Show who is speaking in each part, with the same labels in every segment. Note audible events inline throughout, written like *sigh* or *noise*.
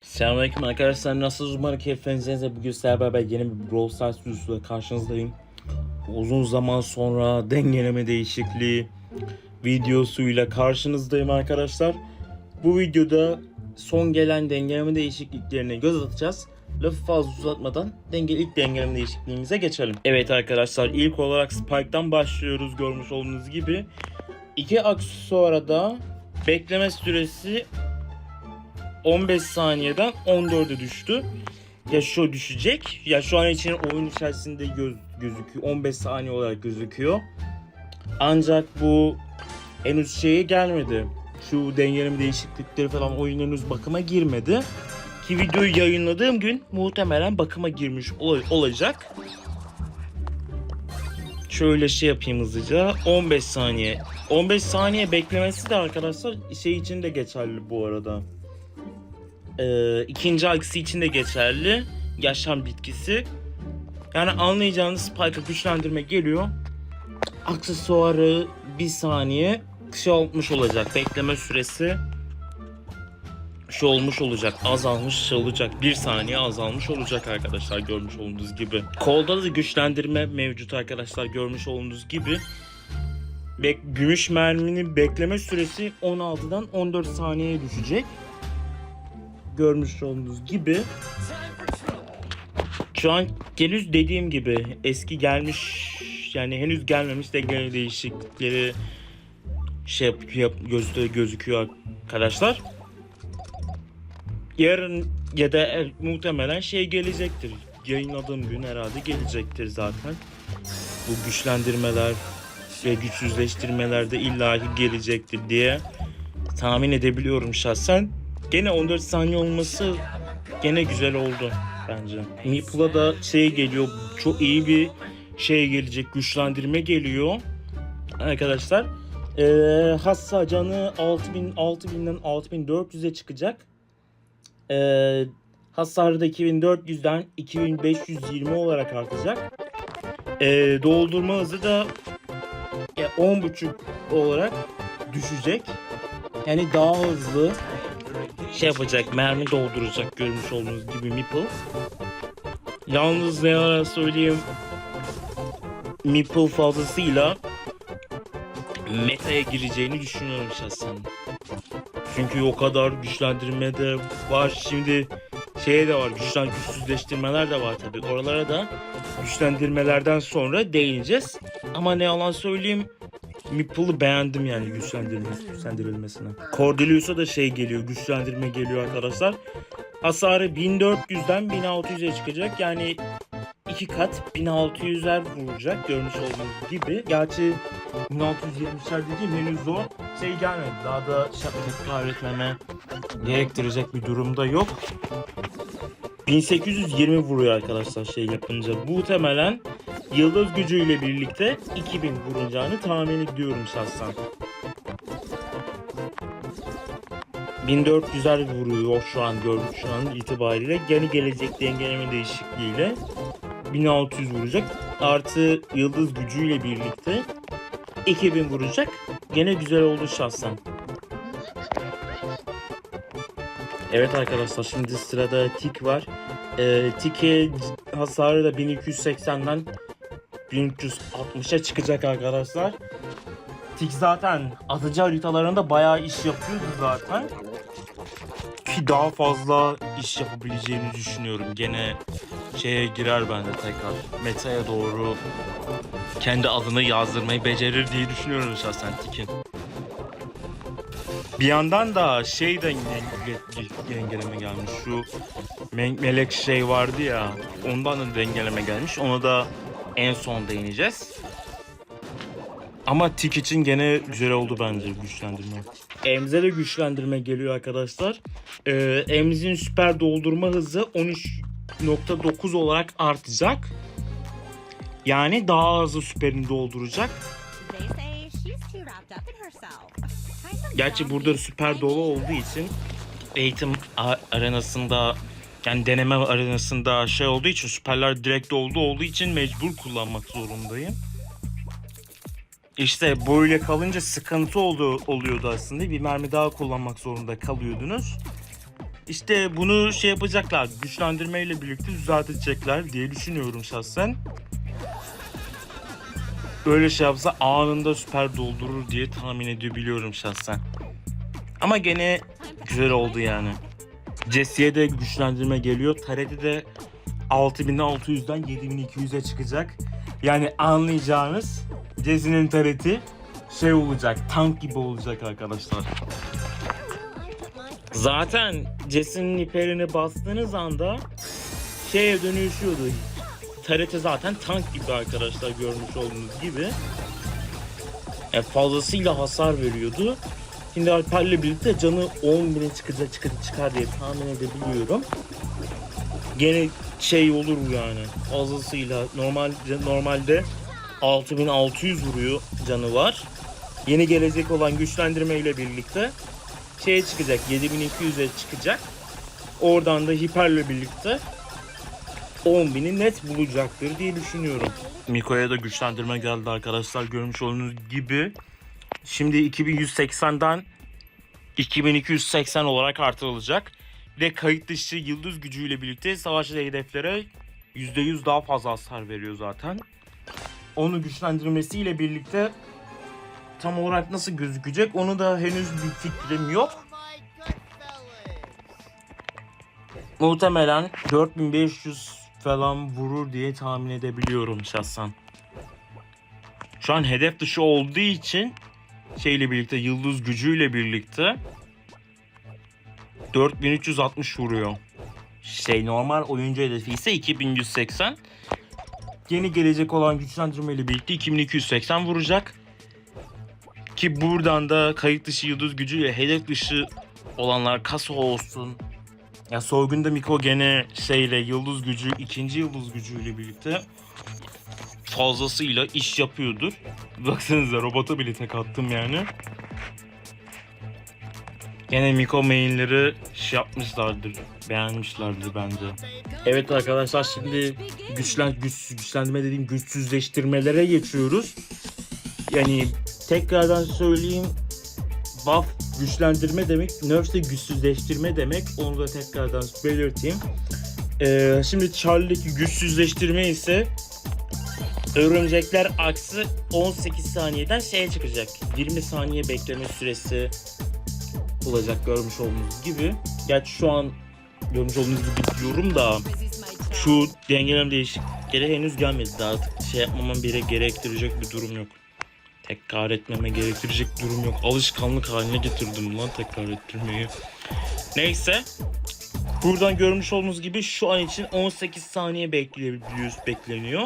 Speaker 1: Selamünaleyküm arkadaşlar. Nasılsınız? Umarım keyfinizde bugün sizlerle beraber yeni bir Brawl Stars videosuyla karşınızdayım. Uzun zaman sonra dengeleme değişikliği videosuyla karşınızdayım arkadaşlar. Bu videoda son gelen dengeleme değişikliklerine göz atacağız Lafı fazla uzatmadan denge, ilk dengeleme değişikliğimize geçelim Evet arkadaşlar ilk olarak Spike'dan başlıyoruz görmüş olduğunuz gibi İki aksesuara da bekleme süresi 15 saniyeden 14'e düştü. Ya şu düşecek. Ya şu an için oyun içerisinde göz, gözüküyor. 15 saniye olarak gözüküyor. Ancak bu henüz şeye gelmedi. Şu dengeleme değişiklikleri falan oyun bakıma girmedi. Ki videoyu yayınladığım gün muhtemelen bakıma girmiş ol- olacak. Şöyle şey yapayım hızlıca. 15 saniye. 15 saniye beklemesi de arkadaşlar şey için de geçerli bu arada. Ee, ikinci aksi için de geçerli. Yaşam bitkisi. Yani anlayacağınız Spike'a güçlendirme geliyor. Aksesuarı bir saniye şey olmuş olacak. Bekleme süresi şu olmuş olacak. Azalmış şey olacak. Bir saniye azalmış olacak arkadaşlar görmüş olduğunuz gibi. Kolda da güçlendirme mevcut arkadaşlar görmüş olduğunuz gibi. Bek gümüş merminin bekleme süresi 16'dan 14 saniyeye düşecek görmüş olduğunuz gibi şu an henüz dediğim gibi eski gelmiş yani henüz gelmemiş denge değişiklikleri şey yap, yap gözde gözüküyor arkadaşlar. Yarın ya da e, muhtemelen şey gelecektir. Yayınladığım gün herhalde gelecektir zaten. Bu güçlendirmeler ve güçsüzleştirmeler de illahi gelecektir diye tahmin edebiliyorum şahsen. Gene 14 saniye olması gene güzel oldu bence. Meeple'a da şey geliyor çok iyi bir şey gelecek güçlendirme geliyor arkadaşlar. Ee, hassa canı 6000 6000'den 6400'e çıkacak. Ee, hasarı da 2400'den 2520 olarak artacak. Ee, doldurma hızı da e, 10.5 olarak düşecek. Yani daha hızlı şey yapacak, mermi dolduracak görmüş olduğunuz gibi Meeple. Yalnız ne ara söyleyeyim Meeple fazlasıyla meta'ya gireceğini düşünüyorum şahsen. Çünkü o kadar güçlendirme de var. Şimdi şeye de var, güçlen güçsüzleştirmeler de var tabii. Oralara da güçlendirmelerden sonra değineceğiz. Ama ne yalan söyleyeyim Meeple'ı beğendim yani güçlendirilmesi, güçlendirilmesine. Cordelius'a da şey geliyor, güçlendirme geliyor arkadaşlar. Hasarı 1400'den 1600'e çıkacak. Yani iki kat 1600'er vuracak görmüş olduğunuz gibi. Gerçi 1670'ler dediğim henüz o şey gelmedi. Daha da tekrar etmeme gerektirecek bir durumda yok. 1820 vuruyor arkadaşlar şey yapınca. Bu muhtemelen yıldız gücüyle birlikte 2000 vuracağını tahmin ediyorum şahsen. 1400'er vuruyor şu an görmüş şu an itibariyle. Gene gelecek dengeleme değişikliğiyle 1600 vuracak. Artı yıldız gücüyle birlikte 2000 vuracak. Gene güzel oldu şahsen. Evet arkadaşlar şimdi sırada tik var. Ee, Tik'e hasarı da 1280'den 1360'a çıkacak arkadaşlar. Tik zaten atıcı haritalarında bayağı iş yapıyordu zaten. Ki daha fazla iş yapabileceğini düşünüyorum. Gene şeye girer bende tekrar. Meta'ya doğru kendi adını yazdırmayı becerir diye düşünüyorum şahsen Tik'in. Bir yandan da şey de dengeleme gelmiş. Şu me- melek şey vardı ya. Ondan da dengeleme gelmiş. Ona da en son değineceğiz. Ama tik için gene güzel oldu bence güçlendirme. Emze de güçlendirme geliyor arkadaşlar. Ee, Emz'in süper doldurma hızı 13.9 olarak artacak. Yani daha hızlı süperini dolduracak. Gerçi burada süper dolu olduğu için eğitim arenasında Yani deneme arenasında şey olduğu için süperler direkt oldu olduğu için mecbur kullanmak zorundayım. İşte böyle kalınca sıkıntı oldu, oluyordu aslında. Bir mermi daha kullanmak zorunda kalıyordunuz. İşte bunu şey yapacaklar. Güçlendirmeyle birlikte düzeltecekler diye düşünüyorum şahsen. Öyle şey yapsa anında süper doldurur diye tahmin edebiliyorum şahsen. Ama gene güzel oldu yani. Jesse'ye de güçlendirme geliyor. Taret'i de 6600'den 7200'e çıkacak. Yani anlayacağınız Jesse'nin Taret'i şey olacak, tank gibi olacak arkadaşlar. Zaten Jesse'nin hiperini bastığınız anda şeye dönüşüyordu. Tarete zaten tank gibi arkadaşlar görmüş olduğunuz gibi. E, fazlasıyla hasar veriyordu. Şimdi Alper'le birlikte canı 10 bine çıkacak çıkar, çıkar diye tahmin edebiliyorum. Gene şey olur yani fazlasıyla normal normalde 6600 vuruyor canı var. Yeni gelecek olan güçlendirme ile birlikte şeye çıkacak 7200'e çıkacak. Oradan da hiperle birlikte 10.000'i net bulacaktır diye düşünüyorum. Miko'ya da güçlendirme geldi arkadaşlar görmüş olduğunuz gibi. Şimdi 2180'den 2280 olarak artırılacak. Bir de kayıt dışı yıldız gücüyle birlikte savaşçı hedeflere %100 daha fazla hasar veriyor zaten. Onu güçlendirmesiyle birlikte tam olarak nasıl gözükecek onu da henüz bir fikrim yok. Muhtemelen 4500 falan vurur diye tahmin edebiliyorum şahsen. Şu an hedef dışı olduğu için şeyle birlikte yıldız gücüyle birlikte 4360 vuruyor. Şey normal oyuncu hedefi ise 2180. Yeni gelecek olan güçlendirmeyle birlikte 2280 vuracak. Ki buradan da kayıt dışı yıldız gücüyle hedef dışı olanlar kasa olsun. Ya soygunda Miko gene şeyle yıldız gücü, ikinci yıldız gücüyle birlikte fazlasıyla iş yapıyordur. Baksanıza robota bile tek attım yani. Gene Miko mainleri şey yapmışlardır. Beğenmişlerdir bence. Evet arkadaşlar şimdi güçlen güç, güçlendirme dediğim güçsüzleştirmelere geçiyoruz. Yani tekrardan söyleyeyim buff güçlendirme demek, nerf de güçsüzleştirme demek. Onu da tekrardan belirteyim. Ee, şimdi Charlie'deki güçsüzleştirme ise örümcekler aksı 18 saniyeden şeye çıkacak. 20 saniye bekleme süresi olacak görmüş olduğunuz gibi. Gerçi şu an görmüş olduğunuz gibi diyorum da şu dengelem değişiklikleri henüz gelmedi. Daha artık şey yapmamam bile gerektirecek bir durum yok. Tekrar etmeme gerektirecek durum yok. Alışkanlık haline getirdim lan tekrar ettirmeyi. Neyse. Buradan görmüş olduğunuz gibi şu an için 18 saniye bekleyebiliyoruz, bekleniyor.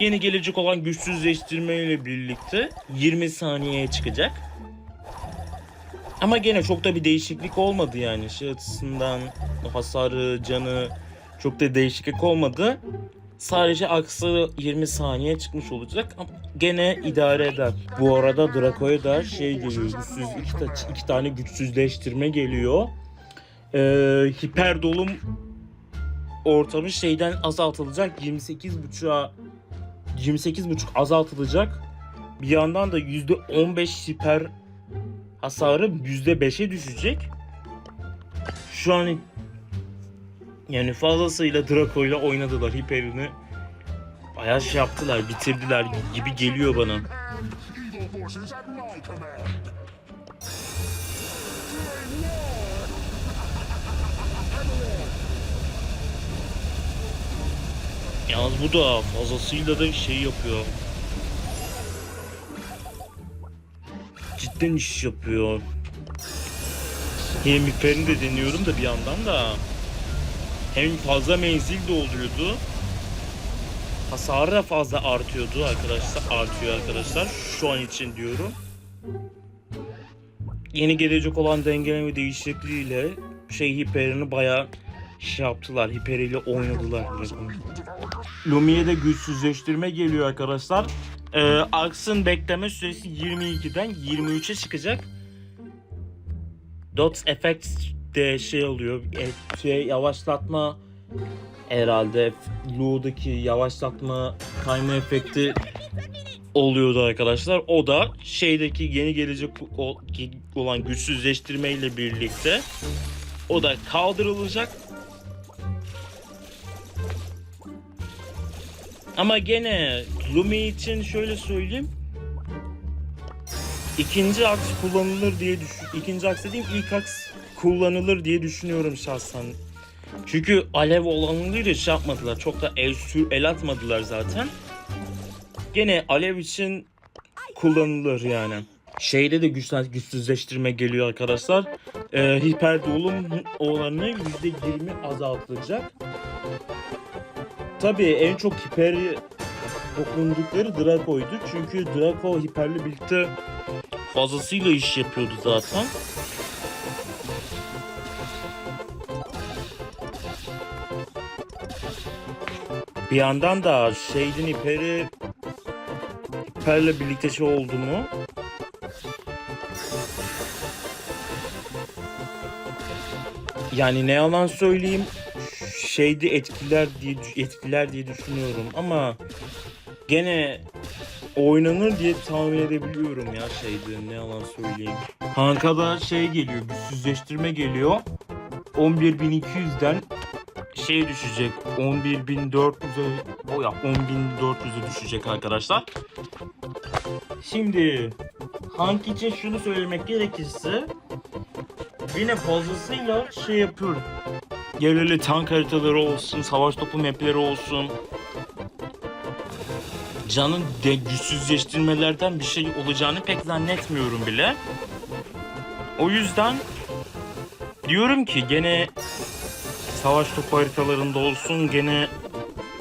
Speaker 1: Yeni gelecek olan güçsüzleştirme ile birlikte 20 saniyeye çıkacak. Ama gene çok da bir değişiklik olmadı yani. Şey açısından hasarı, canı çok da değişiklik olmadı. Sadece aksı 20 saniye çıkmış olacak ama gene idare eder. Bu arada Draco'ya da şey geliyor. Güçsüz iki, ta- iki tane güçsüzleştirme geliyor. Ee, hiper dolum ortamı şeyden azaltılacak. 28.5'a 28.5 azaltılacak. Bir yandan da %15 hiper hasarı %5'e düşecek. Şu an yani fazlasıyla Draco ile oynadılar hiperini. Bayağı şey yaptılar, bitirdiler gibi geliyor bana. Yalnız bu da fazlasıyla da şey yapıyor. Cidden iş yapıyor. Hem hiperini de deniyorum da bir yandan da. Hem fazla menzil dolduruyordu. Hasarı da fazla artıyordu arkadaşlar. Artıyor arkadaşlar. Şu an için diyorum. Yeni gelecek olan dengeleme değişikliğiyle şey hiperini bayağı şey yaptılar. Hiperiyle oynadılar. Lumi'ye de güçsüzleştirme geliyor arkadaşlar. Ee, Aks'ın bekleme süresi 22'den 23'e çıkacak. Dot Effect de şey oluyor. E, şey yavaşlatma herhalde Lu'daki yavaşlatma kayma efekti oluyordu arkadaşlar. O da şeydeki yeni gelecek olan güçsüzleştirme ile birlikte o da kaldırılacak. Ama gene Lumi için şöyle söyleyeyim. İkinci aks kullanılır diye düşün. İkinci aks dediğim ilk aks kullanılır diye düşünüyorum şahsen. Çünkü alev olanlarıyla şey yapmadılar. Çok da el, sür, el atmadılar zaten. Gene alev için kullanılır yani. Şeyde de güçlen, güçsüzleştirme geliyor arkadaşlar. Ee, hiper dolum oranı %20 azaltılacak. Tabii en çok hiper dokundukları Draco'ydu. Çünkü Draco hiperle birlikte fazlasıyla iş yapıyordu zaten. Bir yandan da şeydin hiperi hiperle birlikte şey oldu mu? Yani ne yalan söyleyeyim şeyde etkiler diye etkiler diye düşünüyorum ama gene oynanır diye tahmin edebiliyorum ya şeyde ne yalan söyleyeyim. Hanka'da şey geliyor güçsüzleştirme geliyor. 11.200'den şey düşecek 11.400'e o ya 10.400'e düşecek arkadaşlar. Şimdi Hank için şunu söylemek gerekirse yine fazlasıyla şey yapıyor. Yerli tank haritaları olsun, savaş topu mapleri olsun. Can'ın de güçsüzleştirmelerden bir şey olacağını pek zannetmiyorum bile. O yüzden diyorum ki gene savaş topu haritalarında olsun gene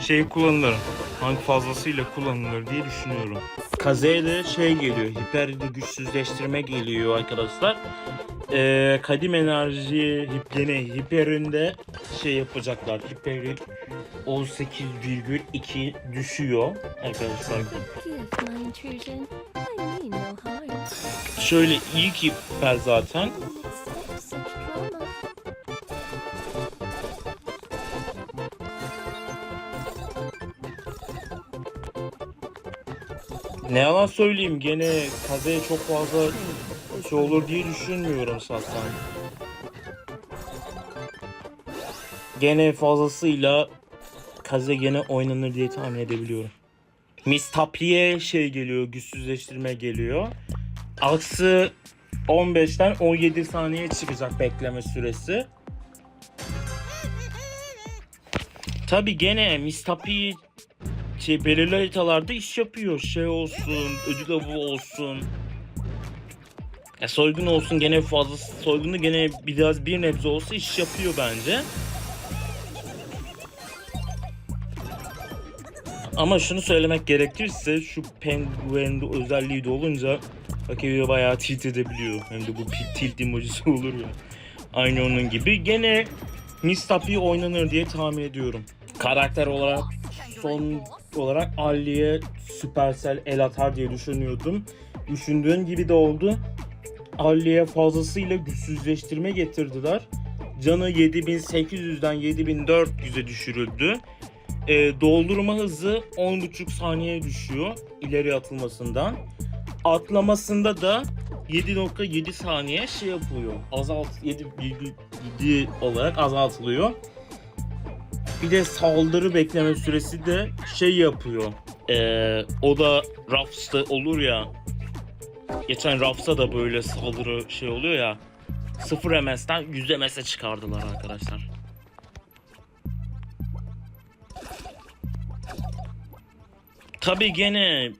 Speaker 1: şey kullanılır. Hangi fazlasıyla kullanılır diye düşünüyorum. Kaze'de şey geliyor. Hiper güçsüzleştirme geliyor arkadaşlar. Ee, kadim enerji hip, gene hiperinde şey yapacaklar. Hiperi 18,2 düşüyor arkadaşlar. Şöyle ilk hiper zaten. Ne yalan söyleyeyim gene Kaze'ye çok fazla şey olur diye düşünmüyorum şahsen. Gene fazlasıyla Kaze gene oynanır diye tahmin edebiliyorum. Miss Tapi'ye şey geliyor, güçsüzleştirme geliyor. Aksı 15'ten 17 saniye çıkacak bekleme süresi. Tabi gene Miss Tapi şey belirli haritalarda iş yapıyor. Şey olsun, ödül avı olsun. Ya soygun olsun gene fazla soygunu gene biraz bir nebze olsa iş yapıyor bence. Ama şunu söylemek gerekirse şu penguende özelliği de olunca rakibi bayağı tilt edebiliyor. Hem de bu tilt emojisi *laughs* olur ya. Aynı onun gibi. Gene Mistapi oynanır diye tahmin ediyorum. Karakter olarak son olarak Ali'ye Supercell el atar diye düşünüyordum. Düşündüğün gibi de oldu. Ali'ye fazlasıyla güçsüzleştirme getirdiler. Canı 7800'den 7400'e düşürüldü. Ee, doldurma hızı 10.5 saniye düşüyor ileri atılmasından. Atlamasında da 7.7 saniye şey yapılıyor. Azalt 7,7 olarak azaltılıyor. Bir de saldırı bekleme süresi de şey yapıyor. Ee, o da Rafs'ta olur ya. Geçen Rafs'a da böyle saldırı şey oluyor ya. 0 MS'den 100 MS'e çıkardılar arkadaşlar. Tabi gene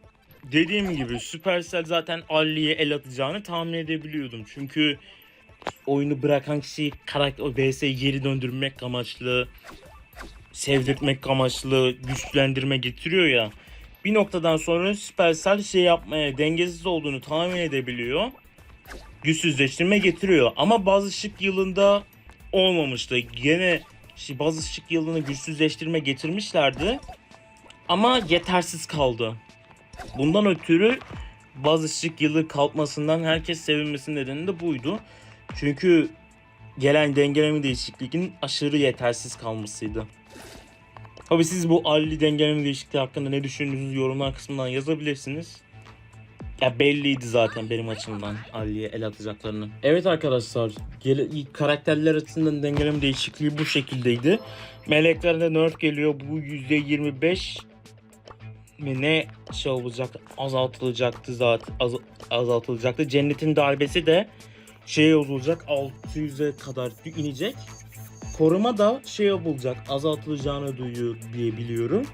Speaker 1: dediğim gibi Supercell zaten Ali'ye el atacağını tahmin edebiliyordum. Çünkü oyunu bırakan kişi karakter VS'yi geri döndürmek amaçlı sevdirtmek amaçlı güçlendirme getiriyor ya. Bir noktadan sonra Supercell şey yapmaya dengesiz olduğunu tahmin edebiliyor. Güçsüzleştirme getiriyor. Ama bazı şık yılında olmamıştı. Gene şey, bazı şık yılını güçsüzleştirme getirmişlerdi. Ama yetersiz kaldı. Bundan ötürü bazı şık yılı kalkmasından herkes sevinmesinin nedeni de buydu. Çünkü gelen dengeleme değişikliğinin aşırı yetersiz kalmasıydı. Tabi siz bu Ali dengeleme değişikliği hakkında ne düşündüğünüzü yorumlar kısmından yazabilirsiniz. Ya belliydi zaten benim açımdan Ali'ye el atacaklarını. Evet arkadaşlar karakterler açısından dengeleme değişikliği bu şekildeydi. Meleklerde nerf geliyor bu %25 mi ne şey olacak azaltılacaktı zaten az, azaltılacaktı. Cennetin darbesi de şey olacak 600'e kadar inecek. Koruma da şey yapılacak azaltılacağını duyuyor diye biliyorum.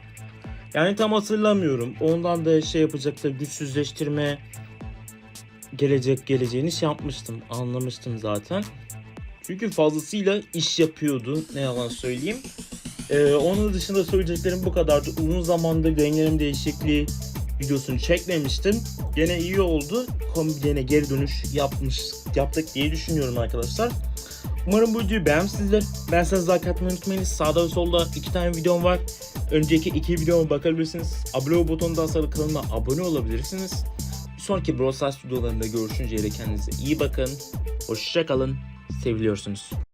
Speaker 1: Yani tam hatırlamıyorum. Ondan da şey yapacaktı güçsüzleştirme gelecek geleceğini şey yapmıştım. Anlamıştım zaten. Çünkü fazlasıyla iş yapıyordu. Ne yalan söyleyeyim. Ee, onun dışında söyleyeceklerim bu kadardı. Uzun zamandır dengelem değişikliği videosunu çekmemiştim. Gene iyi oldu. Kombine geri dönüş yapmış yaptık diye düşünüyorum arkadaşlar. Umarım bu videoyu beğenmişsinizdir. Beğenseniz like atmayı unutmayınız. Sağda ve solda iki tane videom var. Önceki iki videoma bakabilirsiniz. Abone ol butonundan sonra kanalıma abone olabilirsiniz. Bir sonraki Brawl Stars videolarında görüşünceye dek kendinize iyi bakın. Hoşçakalın. Seviliyorsunuz.